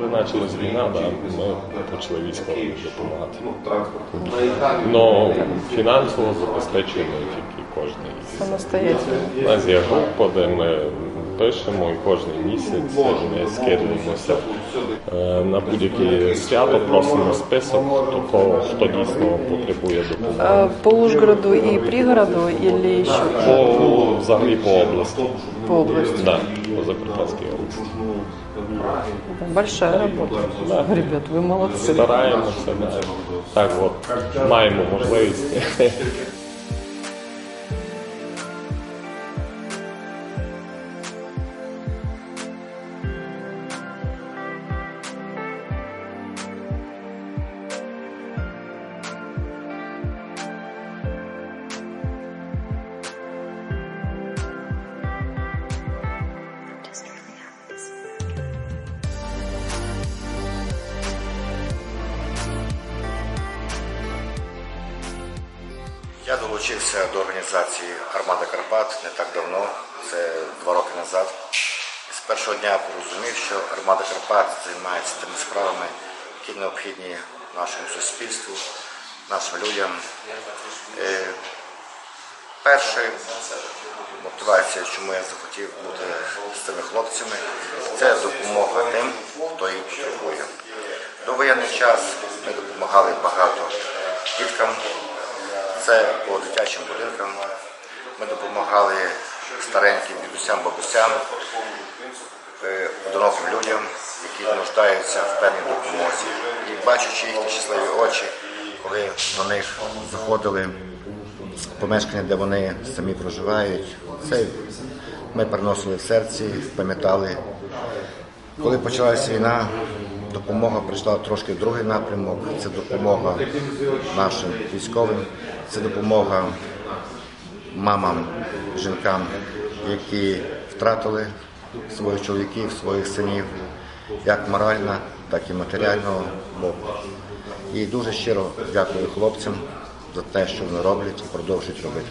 коли почалась війна, да, ми почали військовим допомагати. Но фінансово забезпечуємо тільки кожний. Самостоятельно. У нас є група, де ми пишемо і кожен місяць ми скидуємося е, на будь-яке свято, просимо список такого, хто дійсно потребує допомоги. Э, По Ужгороду и пригороду или еще По взагалі по області. По области? Да, по Закарпатской области. Большая работа. Ребят, вы молодцы. Стараємося, да. так от маємо можливість. Я долучився до організації Армада Карпат не так давно, це два роки назад. З першого дня порозумів, що Армада Карпат займається тими справами, які необхідні нашому суспільству, нашим людям. Е, Перша мотивація, чому я захотів бути з цими хлопцями, це допомога тим, хто її потребує. До воєнний час ми допомагали багато діткам, це по дитячим будинкам. Ми допомагали стареньким дідусям, бабусям, е, одиноким людям, які нуждаються в певній допомозі. І бачачи їхні щасливі очі, коли до них заходили помешкання, де вони самі проживають, це ми приносили в серці, пам'ятали. Коли почалася війна, допомога прийшла трошки в другий напрямок. Це допомога нашим військовим, це допомога мамам, жінкам, які втратили своїх чоловіків, своїх синів, як морально, так і матеріального боку. І дуже щиро дякую хлопцям за те, що вони роблять і продовжують робити.